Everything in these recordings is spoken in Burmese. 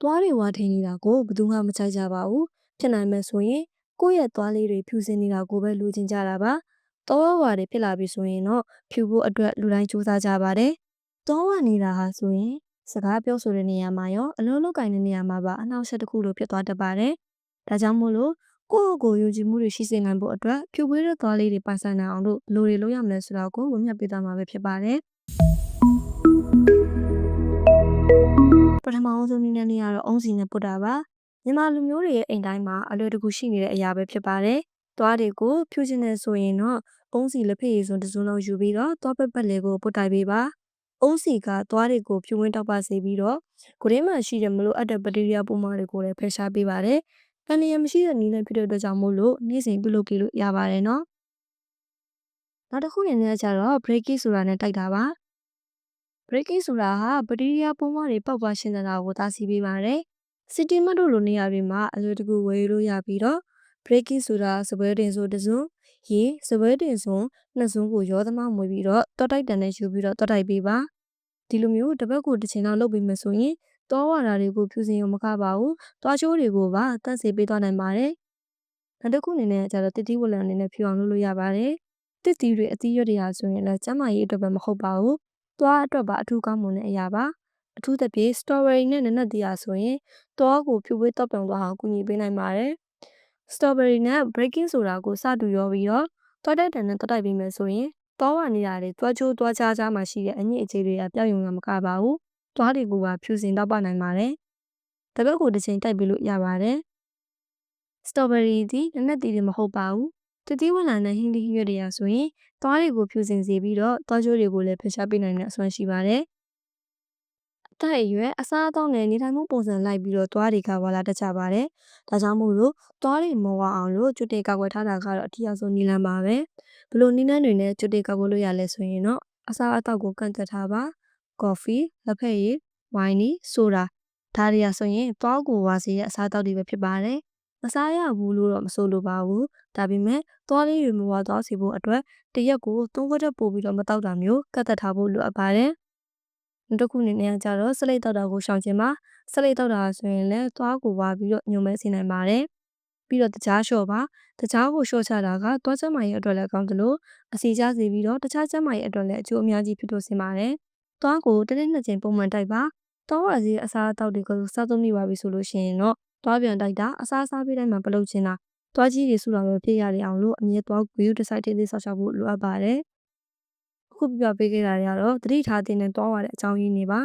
သွားတွေဝါထိန်နေတာကိုဘယ်သူမှမကြိုက်ကြပါဘူးဖြစ်နိုင်မယ်ဆိုရင်ကိုယ့်ရဲ့သွားလေးတွေဖြူစင်နေတာကိုပဲလူချင်းကြတာပါတောဝါတွေဖြစ်လာပြီဆိုရင်တော့ဖြူဖို့အတွက်လူတိုင်းစူးစမ်းကြပါတယ်တောဝါနေတာဟာဆိုရင်စကားပြောဆိုတဲ့နေရာမှာရောအလုံးလုံးကင်တဲ့နေရာမှာပါအနှောက်အယှက်တစ်ခုလိုဖြစ်သွားတတ်ပါတယ်ဒါကြောင့်မို့လို့ကိုယ့်ကိုယ်ယုံကြည်မှုတွေရှိစေနိုင်ဖို့အတွက်ဖြူပွေးတဲ့သွားလေးတွေပိုင်ဆိုင်နိုင်အောင်လို့ဘယ်လိုတွေလုပ်ရမလဲဆိုတာကိုဝေမျှပေးသွားမှာပဲဖြစ်ပါတယ် ထမအောင်ဆုံးနည်းနဲ့နေရတော့အုံးစီနဲ့ပုတ်တာပါမြန်မာလူမျိုးတွေရဲ့အိမ်တိုင်းမှာအလွယ်တကူရှိနေတဲ့အရာပဲဖြစ်ပါတယ်သွားတွေကိုဖြူခြင်းနဲ့ဆိုရင်တော့အုံးစီလက်ဖက်ရည်စွန်းတစ်စုံလုံးယူပြီးတော့သွားပက်ပက်လေးကိုပုတ်တိုက်ပေးပါအုံးစီကသွားတွေကိုဖြူဝင်းတောက်ပစေပြီးတော့ကိုရင်းမှာရှိတဲ့မလို့အပ်တဲ့ဘက်တီးရီးယားပိုးမွှားတွေကိုလည်းဖယ်ရှားပေးပါတယ်။အန္တရာယ်မရှိတဲ့နည်းနဲ့ဖြစ်တဲ့အတွက်ကြောင့်မို့လို့နေ့စဉ်ပြုလုပ်ကြည့်လို့ရပါတယ်နော်။နောက်တစ်ခုအနေနဲ့ကျတော့ breaking ဆိုတာနဲ့တိုက်တာပါ။ breaking ဆိုတာဟာဘက်တီးရီးယားပိုးမွှားတွေပောက်ပွားရှင်သန်တာကိုတားဆီးပေးပါတယ်။ city မတ်တို့လိုနေရာတွေမှာအလွယ်တကူဝယ်လို့ရပြီးတော့ breaking ဆိုတာစပွဲတင်ဆိုတစ်စုံရေစပွဲတင်ဆိုနှစ်စုံကိုရောသမားမွေပြီးတော့တောက်တိုက်တန်နဲ့ယူပြီးတော့တောက်တိုက်ပေးပါဒီလိုမျိုးတစ်ပတ်ကိုတစ်ချိန်လောက်လုပ်ပေးမယ်ဆိုရင်တောဝါတာတွေကိုဖြူစင်ရုံမကပါဘူးတွားချိုးတွေကိုပါတန့်စေပေးသွားနိုင်ပါတယ်နောက်တစ်ခုအနေနဲ့ကျတော့တစ်တီးဝလံအနေနဲ့ဖြူအောင်လုပ်လို့ရပါတယ်တစ်တီးတွေအသီးရွက်တွေဟာဆိုရင်လည်းကျန်းမာရေးအတွက်ပဲမဟုတ်ပါဘူး သွားအတွက်ပါအထူးကောင်းမွန်တဲ့အရာပါအထူးသဖြင့် strawberry နဲ့နနက်တီးဟာဆိုရင်သွားကိုဖြူပွေးတောက်ပြောင်သွားအောင်ကူညီပေးနိုင်ပါတယ် strawberry နဲ့ breaking ဆိုတာကိုစတူရောပြီးတော့တွားတိုက်တန်နဲ့တွားတိုက်ပေးမယ်ဆိုရင်သွားဝနေရတယ်တွားချိုးတွားချားချားမှာရှိတဲ့အညစ်အကြေးတွေကပြောက်ယုံတာမကပါဘူးတွားတွေကိုပါဖြူစင်တော့ပနိုင်ပါတယ်တပတ်ကိုတစ်ချိန်တိုက်ပေးလို့ရပါတယ်စတော်ဘယ်ရီဒီနက်နက်တီတွေမဟုတ်ပါဘူး တတိဝလံနဲ့ဟင်းသီးရွက်တွေကဆိုရင်သွားတွေကိုဖြူစင်စေပြီးတော့သွားချိုးတွေကိုလည်းဖယ်ရှားပေးနိုင်တဲ့အစွမ်းရှိပါတယ်အသက်အရွယ်အစားအသောက်နဲ့နေထိုင်မှုပုံစံလိုက်ပြီးတော့သွားတွေကဝါလာတတ်ကြပါတယ်။ဒါကြောင့်မို့လို့သွားတွေမဝအောင်လို့ကျွတ်တေကာကွယ်ထားတာကတော့အထူးအဆုံးနည်းလမ်းပါပဲ။ဘလို့နည်းလမ်းတွေနဲ့ကျွတ်တေကာကွယ်လို့ရလဲဆိုရင်တော့အစားအသောက်ကိုကန့်သက်ထားပါ။ကော်ဖီ၊လက်ဖက်ရည်၊ဝိုင်နီ၊ဆိုဒါဒါတွေကဆိုရင်သွားကိုဝါစီရဲ့အစားအသောက်တွေပဲဖြစ်ပါတယ်။ မစားရဘူးလို့တော့မဆိုလိုပါဘူး။ဒါပေမဲ့သွားလေးတွေမဝသွားစေဖို့အတွက်တရက်ကိုသုံးခွက်တက်ပို့ပြီးတော့မတောက်တာမျိုးကတ်သက်ထားဖို့လိုအပ်ပါတယ်။နောက်တစ်ခုအနေနဲ့ကျတော့ဆလိတ်တောက်တာကိုရှောင်ကျင်ပါဆလိတ်တောက်တာဆိုရင်လည်းသွားကိုဝါပြီးတော့ညုံမဲစေနိုင်ပါတယ်ပြီးတော့တကြားလျှော့ပါတကြားကိုလျှော့ချတာကသွားကျန်းမာရေးအတွက်လည်းကောင်းတယ်လို့အစီကျစေပြီးတော့တခြားကျန်းမာရေးအတွက်လည်းအကျိုးအများကြီးဖြစ်လို့ဆင်ပါတယ်သွားကိုတစ်နေ့နှစ်ချိန်ပုံမှန်တိုက်ပါသွားဝါစီအစားအသောက်တွေကိုစားသုံးမိပါပြီဆိုလို့ရှိရင်တော့ သွားပြန်တိုက်တာအစားအစာပေးတိုင်းမှာမလုပ်ချင်တာသွားကြီးတွေဆူလာပဲဖြစ်ရအောင်လို့အမြဲသွားဂရုတစိုက်တေးသေးဆောက်ရှောက်ဖို့လိုအပ်ပါတယ်ခုပြပြပေးခဲ့တာတွေကတော့တတိထားတင်နဲ့တွားသွားတဲ့အကြောင်းရင်းတွေပါ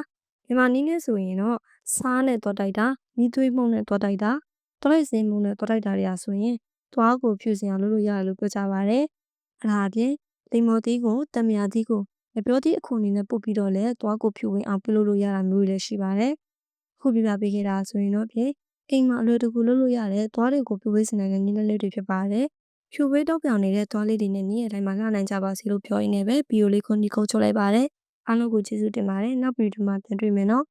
မြန်မာနည်းနဲ့ဆိုရင်တော့စားနဲ့တွားတိုက်တာမိသွေးမှုန့်နဲ့တွားတိုက်တာတွားလိုက်စင်းမှုန့်နဲ့တွားတိုက်တာတွေဟာဆိုရင်တွားကိုဖြူစင်အောင်လုပ်လို့ရတယ်လို့ပြောကြပါတယ်အလားအပြင်လိမ္မော်သီးကိုတမယာသီးကိုမပြောသည့်အခုအနေနဲ့ပုတ်ပြီးတော့လဲတွားကိုဖြူဝင်အောင်ပြုလုပ်လို့ရတာမျိုးတွေလည်းရှိပါတယ်ခုပြပြပေးခဲ့တာဆိုရင်တော့ဖြင့် အိမ်မှာအလွယ်တကူလုပ်လို့ရတဲ့သွားတွေကိုပြဝေးစင်နိုင်တဲ့နည်းလေးတွေဖြစ်ပါတယ်ဖြူဝေးတော့ပြောင်နေတဲ့သွားလေးတွေနဲ့နေ့ရက်တိုင်းမှာလှနိုင်ကြပါစေလို့ပြောရင်းနဲ့ပဲဗီဒီယိုလေးကိုညီကုတ်ချုပ်လိုက်ပါတယ်အားလုံးကိုကျေးဇူးတင်ပါတယ်နောက်ဗီဒီယိုမှာပြန်တွေ့မယ်နော်